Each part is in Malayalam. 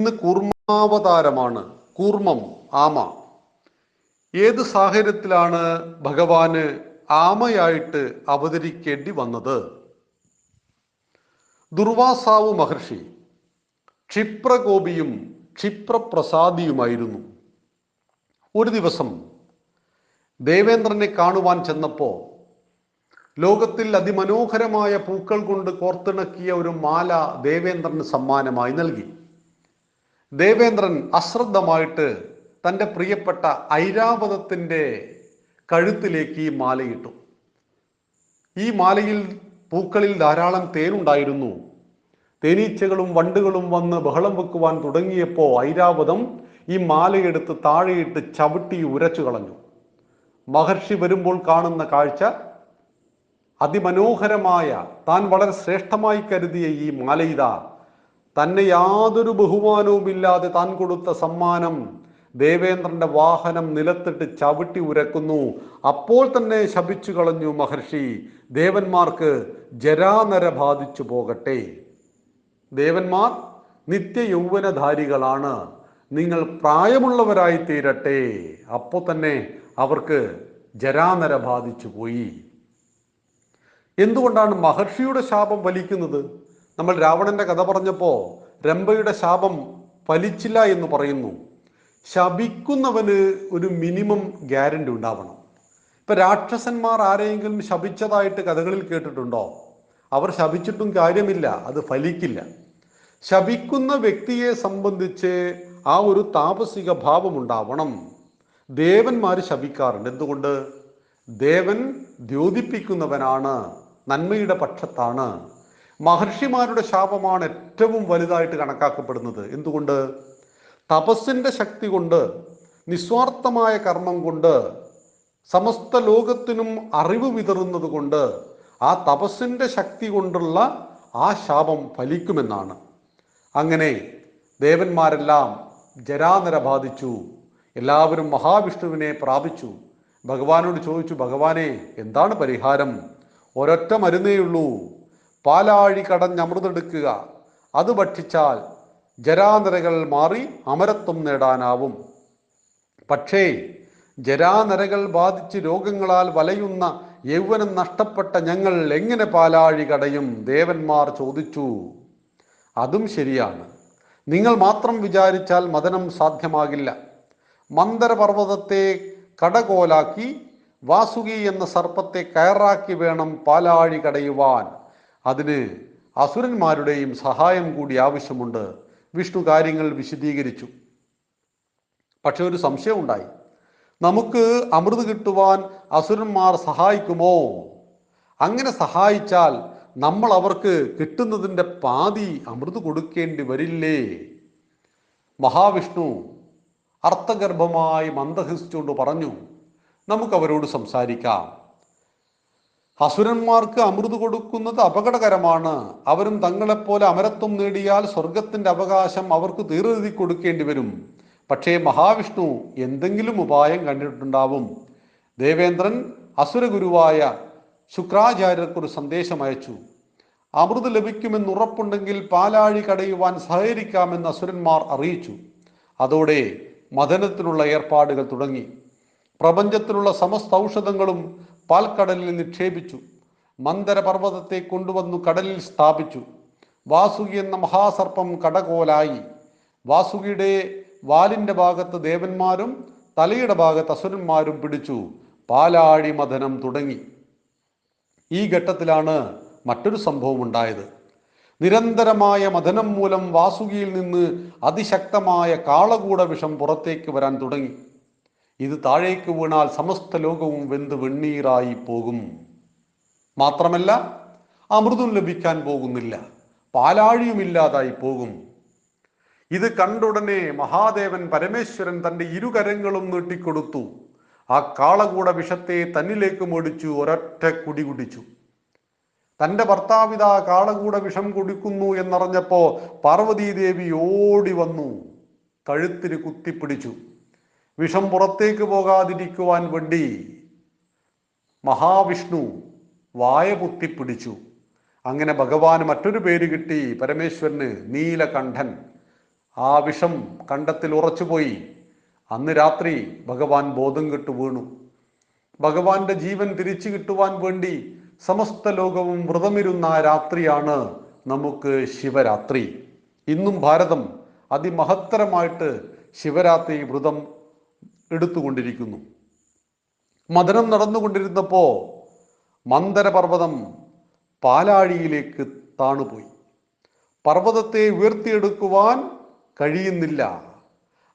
ഇന്ന് കൂർമാവതാരമാണ് കൂർമ്മം ആമ. ഏത് സാഹചര്യത്തിലാണ് ഭഗവാന് ആമയായിട്ട് അവതരിക്കേണ്ടി വന്നത്? ദുർവാസാവ് മഹർഷി ക്ഷിപ്രകോപിയും ക്ഷിപ്രപ്രസാദിയുമായിരുന്നു. ഒരു ദിവസം ദേവേന്ദ്രനെ കാണുവാൻ ചെന്നപ്പോൾ ലോകത്തിൽ അതിമനോഹരമായ പൂക്കൾ കൊണ്ട് കോർത്തിണക്കിയ ഒരു മാല ദേവേന്ദ്രന് സമ്മാനമായി നൽകി. ദേവേന്ദ്രൻ അശ്രദ്ധമായിട്ട് തന്റെ പ്രിയപ്പെട്ട ഐരാവതത്തിന്റെ കഴുത്തിലേക്ക് ഈ മാലയിട്ടു. ഈ മാലയിൽ പൂക്കളിൽ ധാരാളം തേനുണ്ടായിരുന്നു. തേനീച്ചകളും വണ്ടുകളും വന്ന് ബഹളം വെക്കുവാൻ തുടങ്ങിയപ്പോൾ ഐരാവതം ഈ മാലയെടുത്ത് താഴെയിട്ട് ചവിട്ടി ഉരച്ചു കളഞ്ഞു. മഹർഷി വരുമ്പോൾ കാണുന്ന കാഴ്ച അതിമനോഹരമായ താൻ വളരെ ശ്രേഷ്ഠമായി കരുതിയ ഈ മാലയിത. തന്നെ യാതൊരു ബഹുമാനവുമില്ലാതെ താൻ കൊടുത്ത സമ്മാനം ദേവേന്ദ്രന്റെ വാഹനം നിലത്തിട്ട് ചവിട്ടി ഉരക്കുന്നു. അപ്പോൾ തന്നെ ശപിച്ചു കളഞ്ഞു മഹർഷി. ദേവന്മാർക്ക് ജരാനര ബാധിച്ചു പോകട്ടെ. ദേവന്മാർ നിത്യ യൗവനധാരികളാണ് നിങ്ങൾ പ്രായമുള്ളവരായി തീരട്ടെ അപ്പോൾ തന്നെ അവർക്ക് ജരാനര ബാധിച്ചു പോയി. എന്തുകൊണ്ടാണ് മഹർഷിയുടെ ശാപം വലിക്കുന്നത് നമ്മൾ രാവണന്റെ കഥ പറഞ്ഞപ്പോൾ രംഭയുടെ ശാപം ഫലിച്ചില്ല എന്ന് പറയുന്നു. ശപിക്കുന്നവന് ഒരു മിനിമം ഗ്യാരണ്ടി ഉണ്ടാവണം. ഇപ്പൊ രാക്ഷസന്മാർ ആരെയെങ്കിലും ശപിച്ചതായിട്ട് കഥകളിൽ കേട്ടിട്ടുണ്ടോ? അവർ ശപിച്ചിട്ടും കാര്യമില്ല അത് ഫലിക്കില്ല. ശപിക്കുന്ന വ്യക്തിയെ സംബന്ധിച്ച് ആ ഒരു താപസിക ഭാവം ഉണ്ടാവണം. ദേവന്മാർ ശപിക്കാറുണ്ട്. എന്തുകൊണ്ട്? ദേവൻ ദ്യോതിപ്പിക്കുന്നവനാണ് നന്മയുടെ പക്ഷത്താണ്. മഹർഷിമാരുടെ ശാപമാണ് ഏറ്റവും വലുതായിട്ട് കണക്കാക്കപ്പെടുന്നത്. എന്തുകൊണ്ട്? തപസ്സിന്റെ ശക്തി കൊണ്ട് നിസ്വാർത്ഥമായ കർമ്മം കൊണ്ട് സമസ്ത ലോകത്തിനും അറിവ് വിതറുന്നത് കൊണ്ട് ആ തപസ്സിന്റെ ശക്തി കൊണ്ടുള്ള ആ ശാപം ഫലിക്കുമെന്നാണ്. അങ്ങനെ ദേവന്മാരെല്ലാം ജരാനര ബാധിച്ചു. എല്ലാവരും മഹാവിഷ്ണുവിനെ പ്രാപിച്ചു. ഭഗവാനോട് ചോദിച്ചു ഭഗവാനെ എന്താണ് പരിഹാരം? ഒരൊറ്റ മരുന്നേയുള്ളൂ പാലാഴി കടഞ്ഞമൃതെടുക്കുക അത് ഭക്ഷിച്ചാൽ ജരാനരകൾ മാറി അമരത്വം നേടാനാവും. പക്ഷേ ജരാനരകൾ ബാധിച്ച് രോഗങ്ങളാൽ വലയുന്ന യൗവനം നഷ്ടപ്പെട്ട ഞങ്ങൾ എങ്ങനെ പാലാഴി കടയും? ദേവന്മാർ ചോദിച്ചു. അതും ശരിയാണ്. നിങ്ങൾ മാത്രം വിചാരിച്ചാൽ മതനം സാധ്യമാകില്ല. മന്ദരപർവതത്തെ കടകോലാക്കി വാസുകി എന്ന സർപ്പത്തെ കയറാക്കി വേണം പാലാഴി കടയുവാൻ. അതിന് അസുരന്മാരുടെയും സഹായം കൂടി ആവശ്യമുണ്ട്. വിഷ്ണു കാര്യങ്ങൾ വിശദീകരിച്ചു. പക്ഷെ ഒരു സംശയം ഉണ്ടായി നമുക്ക് അമൃത് കിട്ടുവാൻ അസുരന്മാർ സഹായിക്കുമോ? അങ്ങനെ സഹായിച്ചാൽ നമ്മൾ അവർക്ക് കിട്ടുന്നതിന്റെ പാതി അമൃത് കൊടുക്കേണ്ടി വരില്ലേ? മഹാവിഷ്ണു അർത്ഥഗർഭമായി മന്ദഹസിച്ചുകൊണ്ട് പറഞ്ഞു നമുക്ക് അവരോട് സംസാരിക്കാം. അസുരന്മാർക്ക് അമൃത് കൊടുക്കുന്നത് അപകടകരമാണ്. അവരും തങ്ങളെപ്പോലെ അമരത്വം നേടിയാൽ സ്വർഗത്തിന്റെ അവകാശം അവർക്ക് തീർതി കൊടുക്കേണ്ടി വരും. പക്ഷേ മഹാവിഷ്ണു എന്തെങ്കിലും ഉപായം കണ്ടിട്ടുണ്ടാവും. ദേവേന്ദ്രൻ അസുരഗുരുവായ ശുക്രാചാര്യർക്ക് ഒരു സന്ദേശം അയച്ചു. അമൃത് ലഭിക്കുമെന്ന് ഉറപ്പുണ്ടെങ്കിൽ പാലാഴി കടയുവാൻ സഹകരിക്കാമെന്ന് അസുരന്മാർ അറിയിച്ചു. അതോടെ മദനത്തിനുള്ള ഏർപ്പാടുകൾ തുടങ്ങി. പ്രപഞ്ചത്തിലുള്ള സമസ്ത ഔഷധങ്ങളും പാൽക്കടലിൽ നിക്ഷേപിച്ചു മന്ദരപർവതത്തെ കൊണ്ടുവന്നു കടലിൽ സ്ഥാപിച്ചു. വാസുകി എന്ന മഹാസർപ്പം കടകോലായി. വാസുകിയുടെ വാലിന്റെ ഭാഗത്ത് ദേവന്മാരും തലയുടെ ഭാഗത്ത് അസുരന്മാരും പിടിച്ചു. പാലാഴി മഥനം തുടങ്ങി. ഈ ഘട്ടത്തിലാണ് മറ്റൊരു സംഭവം ഉണ്ടായത്. നിരന്തരമായ മഥനം മൂലം വാസുകിയിൽ നിന്ന് അതിശക്തമായ കാളകൂട വിഷം പുറത്തേക്ക് വരാൻ തുടങ്ങി. ഇത് താഴേക്ക് വീണാൽ സമസ്ത ലോകവും വെന്ത് വെണ്ണീറായി പോകും. മാത്രമല്ല അമൃതും ലഭിക്കാൻ പോകുന്നില്ല പാലാഴിയുമില്ലാതായി പോകും. ഇത് കണ്ടുടനെ മഹാദേവൻ പരമേശ്വരൻ തന്റെ ഇരുകരങ്ങളും നീട്ടിക്കൊടുത്തു. ആ കാളകൂട വിഷത്തെ തന്നിലേക്ക് മുടിച്ചു ഒരൊറ്റ കുടി കുടിച്ചു. തന്റെ ഭർത്താവിത കാളകൂട വിഷം കുടിക്കുന്നു എന്നറിഞ്ഞപ്പോ പാർവതീദേവി ഓടി വന്നു കഴുത്തിന് കുത്തിപ്പിടിച്ചു. വിഷം പുറത്തേക്ക് പോകാതിരിക്കുവാൻ വേണ്ടി മഹാവിഷ്ണു വായ പൊത്തിപ്പിടിച്ചു. അങ്ങനെ ഭഗവാന് മറ്റൊരു പേര് കിട്ടി പരമേശ്വരന് നീലകണ്ഠൻ. ആ വിഷം കണ്ടത്തിൽ ഉറച്ചുപോയി. അന്ന് രാത്രി ഭഗവാൻ ബോധം കെട്ടു വീണു. ഭഗവാന്റെ ജീവൻ തിരിച്ചു കിട്ടുവാൻ വേണ്ടി സമസ്ത ലോകവും വ്രതമിരുന്ന ആ രാത്രിയാണ് നമുക്ക് ശിവരാത്രി. ഇന്നും ഭാരതം അതിമഹത്തരമായിട്ട് ശിവരാത്രി വ്രതം എടുത്തുകൊണ്ടിരിക്കുന്നു. മദനം നടന്നുകൊണ്ടിരുന്നപ്പോ മന്ദരപർവതം പാലാഴിയിലേക്ക് താണുപോയി. പർവതത്തെ ഉയർത്തിയെടുക്കുവാൻ കഴിയുന്നില്ല.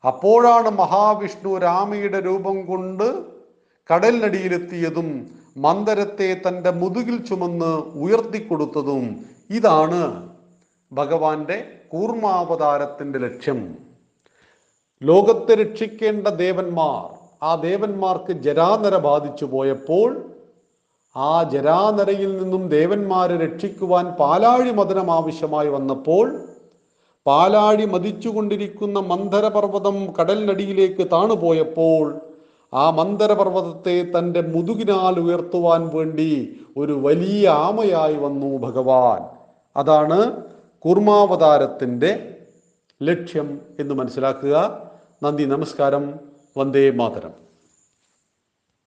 അപ്പോഴാണ് മഹാവിഷ്ണു രാമയുടെ രൂപം കൊണ്ട് കടലിനടിയിലെത്തിയതും മന്ദരത്തെ തന്റെ മുതുകിൽ ചുമന്ന് ഉയർത്തിക്കൊടുത്തതും ഇതാണ് ഭഗവാന്റെ കൂർമാവതാരത്തിന്റെ ലക്ഷ്യം. ലോകത്തെ രക്ഷിക്കേണ്ട ദേവന്മാർ ആ ദേവന്മാർക്ക് ജരാനര ബാധിച്ചു പോയപ്പോൾ ആ ജരാനരയിൽ നിന്നും ദേവന്മാരെ രക്ഷിക്കുവാൻ പാലാഴി മദനം ആവശ്യമായി വന്നപ്പോൾ പാലാഴി മതിച്ചുകൊണ്ടിരിക്കുന്ന മന്ദരപർവതം കടലിനടിയിലേക്ക് താണുപോയപ്പോൾ ആ മന്ദരപർവതത്തെ തന്റെ മുതുകിനാൽ ഉയർത്തുവാൻ വേണ്ടി ഒരു വലിയ ആമയായി വന്നു ഭഗവാൻ. അതാണ് കുർമാവതാരത്തിന്റെ ലക്ഷ്യം എന്ന് മനസ്സിലാക്കുക. നന്ദി നമസ്കാരം. വന്ദേ മാതരം.